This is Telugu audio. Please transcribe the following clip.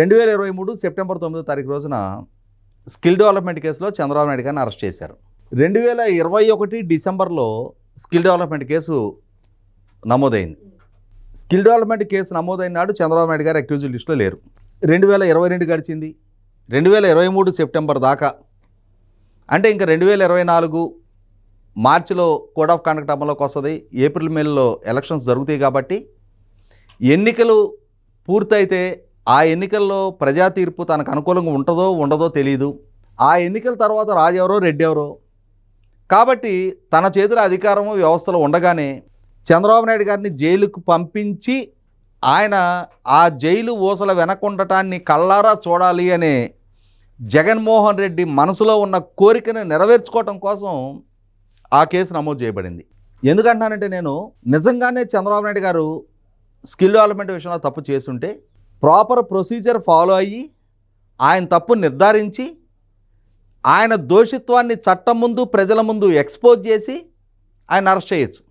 రెండు వేల ఇరవై మూడు సెప్టెంబర్ తొమ్మిదో తారీఖు రోజున స్కిల్ డెవలప్మెంట్ కేసులో చంద్రబాబు నాయుడు గారిని అరెస్ట్ చేశారు. రెండు వేల ఇరవై ఒకటి డిసెంబర్లో స్కిల్ డెవలప్మెంట్ కేసు నమోదైంది. స్కిల్ డెవలప్మెంట్ కేసు నమోదైన నాడు చంద్రబాబు నాయుడు గారు అక్యూజ్ లిస్టులో లేరు. రెండు వేల ఇరవై రెండు గడిచింది రెండు వేల ఇరవై మూడు సెప్టెంబర్ దాకా. అంటే ఇంకా రెండు వేల ఇరవై నాలుగు మార్చిలో కోడ్ ఆఫ్ కండక్ట్ అమలులోకి వస్తుంది. ఏప్రిల్ మేలో ఎలక్షన్స్ జరుగుతాయి కాబట్టి ఎన్నికలు పూర్తయితే ఆ ఎన్నికల్లో ప్రజా తీర్పు తనకు అనుకూలంగా ఉంటుందో ఉండదో తెలియదు ఆ ఎన్నికల తర్వాత రాజెవరో రెడ్డి ఎవరో. కాబట్టి తన చేతుల అధికారము వ్యవస్థలో ఉండగానే చంద్రబాబు నాయుడు గారిని జైలుకు పంపించి ఆయన ఆ జైలు ఊసల వెనకుండటాన్ని కళ్ళారా చూడాలి అనే జగన్మోహన్ రెడ్డి మనసులో ఉన్న కోరికను నెరవేర్చుకోవటం కోసం ఆ కేసు నమోదు చేయబడింది. ఎందుకంటున్నానంటే నేను నిజంగానే చంద్రబాబు నాయుడు గారు స్కిల్ డెవలప్మెంట్ విషయంలో తప్పు చేసుంటే ప్రాపర్ ప్రొసీజర్ ఫాలో అయ్యి ఆయన తప్పు నిర్ధారించి ఆయన దోషిత్వాన్ని చట్టం ముందు ప్రజల ముందు ఎక్స్పోజ్ చేసి ఆయన అరెస్ట్ చేయొచ్చు.